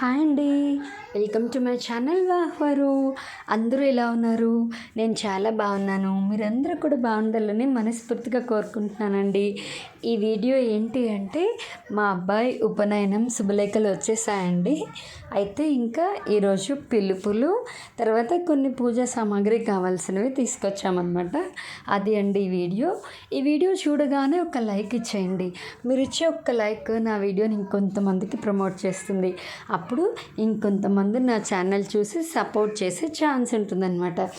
Hi అండి. Welcome to my channel వాహ్వరు. అందరూ ఎలా ఉన్నారు? నేను చాలా బాగున్నాను. మీరందరూ కూడా బాగుండాలని మనస్ఫూర్తిగా కోరుకుంటున్నానండి. ఈ వీడియో ఏంటి అంటే మా అబ్బాయి ఉపనయనం శుభలేఖలు వచ్చేసాయండి. అయితే ఇంకా ఈరోజు పిలుపులు తర్వాత కొన్ని పూజా సామాగ్రి కావాల్సినవి తీసుకొచ్చామన్నమాట. అది అండి ఈ వీడియో. ఈ వీడియో చూడగానే ఒక లైక్ ఇచ్చేయండి. మీరు ఇచ్చే ఒక్క లైక్ నా వీడియోని ఇంకొంతమందికి ప్రమోట్ చేస్తుంది. అప్పుడు ఇంకొంతమంది నా ఛానల్ చూసి సపోర్ట్ చేసే ఛాన్స్ ఉంటుందన్నమాట.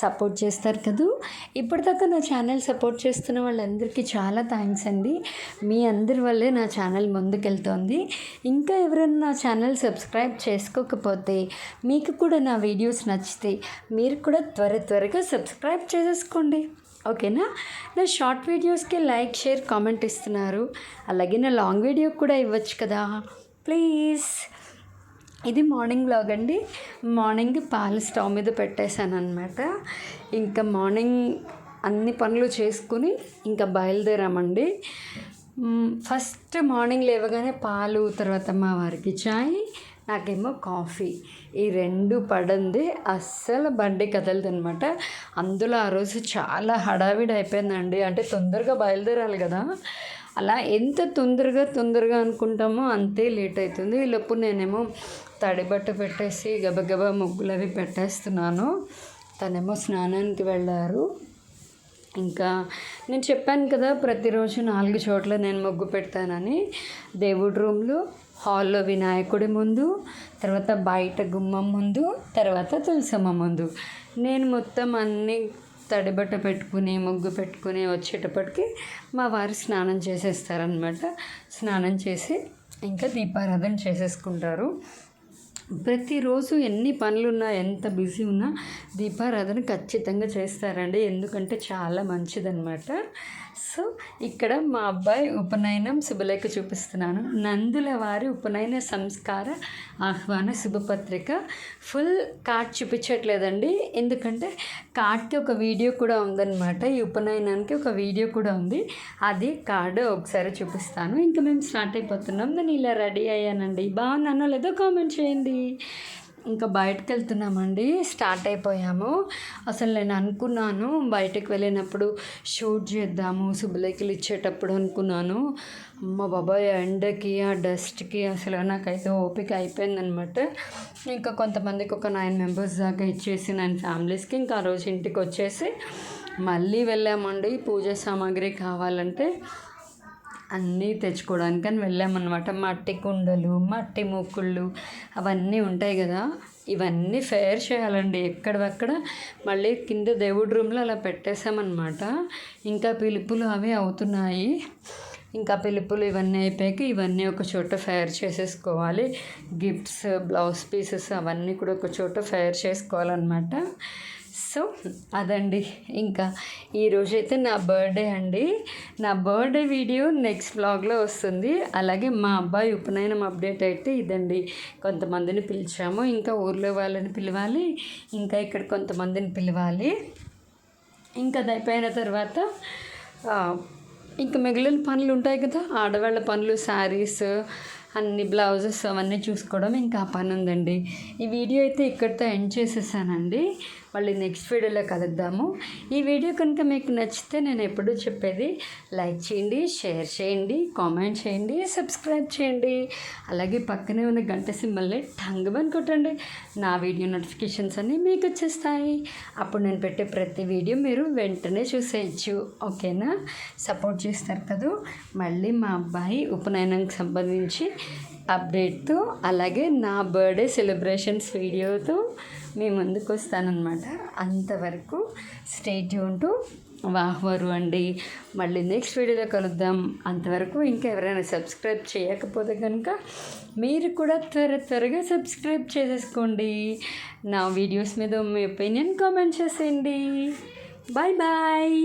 సపోర్ట్ చేస్తారు కదూ? ఇప్పటిదాకా నా ఛానల్ సపోర్ట్ చేస్తున్న వాళ్ళందరికీ చాలా థ్యాంక్స్ అండి. మీ అందరి వల్లే నా ఛానల్ ముందుకెళ్తోంది. ఇంకా ఎవరైనా నా ఛానల్ సబ్స్క్రైబ్ చేసుకోకపోతే మీకు కూడా నా వీడియోస్ నచ్చితే మీరు కూడా త్వర త్వరగా సబ్స్క్రైబ్ చేసేసుకోండి. ఓకేనా? నా షార్ట్ వీడియోస్కి లైక్ షేర్ కామెంట్ ఇస్తున్నారు. అలాగే నా లాంగ్ వీడియో కూడా ఇవ్వచ్చు కదా. ప్లీజ్. ఇది మార్నింగ్ బ్లాగ్ అండి. మార్నింగ్ పాలు స్టవ్ మీద పెట్టేశాను అనమాట ఇంకా మార్నింగ్ అన్ని పనులు చేసుకుని ఇంకా బయలుదేరామండి. ఫస్ట్ మార్నింగ్ లేవగానే పాలు తర్వాత మా వారికి చాయ్ నాకేమో కాఫీ. ఈ రెండు పడింది. అస్సలు బండి కదలదు అనమాట అందులో ఆ రోజు చాలా హడావిడి అయిపోయిందండి. అంటే తొందరగా బయలుదేరాలి కదా. అలా ఎంత తొందరగా తొందరగా అనుకుంటామో అంతే లేట్ అవుతుంది. ఈలోపు నేనేమో తడిబట్ట పెట్టేసి గబగబా ముగ్గులు అవి పెట్టేస్తున్నాను. తనేమో స్నానానికి వెళ్ళారు. ఇంకా నేను చెప్పాను కదా ప్రతిరోజు నాలుగు చోట్ల నేను ముగ్గు పెడతానని. దేవుడి రూమ్లో హాల్లో వినాయకుడి ముందు తర్వాత బయట గుమ్మం ముందు తర్వాత తులసమ్మ ముందు. నేను మొత్తం అన్నీ తడిబట్ట పెట్టుకుని ముగ్గు పెట్టుకుని వచ్చేటప్పటికి మా వారు స్నానం చేసేస్తారనమాట స్నానం చేసి ఇంకా దీపారాధన చేసేసుకుంటారు. ప్రతిరోజు ఎన్ని పనులున్నా ఎంత బిజీ ఉన్నా దీపారాధన ఖచ్చితంగా చేస్తారండి. ఎందుకంటే చాలా మంచిదన్నమాట. సో ఇక్కడ మా అబ్బాయి ఉపనయనం శుభలేఖ చూపిస్తున్నాను. నందుల వారి ఉపనయన సంస్కార ఆహ్వాన శుభపత్రిక. Full card చూపించట్లేదండి. ఎందుకంటే కార్డ్కి ఒక వీడియో కూడా ఉందన్నమాట. ఈ ఉపనయనానికి ఒక వీడియో కూడా ఉంది. అది కార్డు ఒకసారి చూపిస్తాను. ఇంకా మేము స్టార్ట్ అయిపోతున్నాం. నేను ఇలా రెడీ అయ్యానండి. బాగున్నానో లేదో కామెంట్ చేయండి. ఇంకా బయటకు వెళ్తున్నామండి స్టార్ట్ అయిపోయాము. అసలు నేను అనుకున్నాను బయటకు వెళ్ళినప్పుడు షూట్ చేద్దాము శుభలేఖలు ఇచ్చేటప్పుడు అనుకున్నాను. అమ్మ బాబాయ్ ఎండకి ఆ డస్ట్కి అసలు నాకైతే ఓపిక అయిపోయిందనమాట. ఇంకా కొంతమందికి ఒక నైన్ మెంబర్స్ దాకా ఇచ్చేసి నైన్ ఫ్యామిలీస్కి ఇంకా ఆ రోజు ఇంటికి వచ్చేసి మళ్ళీ వెళ్ళామండి. పూజ సామాగ్రి కావాలంటే అన్నీ తెచ్చుకోవడానికి అని వెళ్ళామన్నమాట. మట్టి కుండలు మట్టి మూకుళ్ళు అవన్నీ ఉంటాయి కదా. ఇవన్నీ ఫేర్ చేయాలండి. ఎక్కడవక్కడ మళ్ళీ కింద దేవుడి రూమ్లో అలా పెట్టేసామన్నమాట ఇంకా పిలుపులు అవి అవుతున్నాయి. ఇంకా పిలుపులు ఇవన్నీ అయిపోయాక ఇవన్నీ ఒక చోట ఫైర్ చేసేసుకోవాలి. గిఫ్ట్స్ బ్లౌజ్ పీసెస్ అవన్నీ కూడా ఒక చోట ఫైర్ చేసుకోవాలన్నమాట. సో అదండి. ఇంకా ఈరోజైతే నా బర్త్డే అండి. నా బర్త్డే వీడియో నెక్స్ట్ వ్లాగ్లో వస్తుంది. అలాగే మా అబ్బాయి ఉపనయనం అప్డేట్ అయితే ఇదండి. కొంతమందిని పిలిచాము. ఇంకా ఊర్లో వాళ్ళని పిలవాలి. ఇంకా ఇక్కడ కొంతమందిని పిలవాలి. ఇంకా అది అయిపోయిన తర్వాత ఇంకా మిగిలిన పనులు ఉంటాయి కదా. ఆడవాళ్ళ పనులు శారీస్ అన్ని బ్లౌజెస్ అవన్నీ చూసుకోవడం ఇంకా ఆ పని ఉందండి. ఈ వీడియో అయితే ఇక్కడితో ఎండ్ చేసేసానండి. మళ్ళీ నెక్స్ట్ వీడియోలో కలుద్దాము. ఈ వీడియో కనుక మీకు నచ్చితే నేను ఎప్పుడూ చెప్పేది లైక్ చేయండి షేర్ చేయండి కామెంట్ చేయండి సబ్స్క్రైబ్ చేయండి. అలాగే పక్కనే ఉన్న గంట సింబల్ని టంగ్ కొట్టండి. నా వీడియో నోటిఫికేషన్స్ అన్నీ మీకు వచ్చేస్తాయి. అప్పుడు నేను పెట్టే ప్రతి వీడియో మీరు వెంటనే చూసేయచ్చు. ఓకేనా సపోర్ట్ చేస్తారు కదా? మళ్ళీ మా అబ్బాయి ఉపనయనంకి సంబంధించి అప్డేట్తో అలాగే నా బర్త్డే సెలబ్రేషన్స్ వీడియోతో మీ ముందుకు వస్తానన్నమాట. అంతవరకు స్టేట్ ఉంటూ వాహ్వరు అండి. మళ్ళీ నెక్స్ట్ వీడియోలో కలుద్దాం. అంతవరకు ఇంకా ఎవరైనా సబ్స్క్రైబ్ చేయకపోతే కనుక మీరు కూడా త్వర త్వరగా సబ్స్క్రైబ్ చేసేసుకోండి. నా వీడియోస్ మీద మీ ఒపీనియన్ కామెంట్ చేసేయండి. Bye bye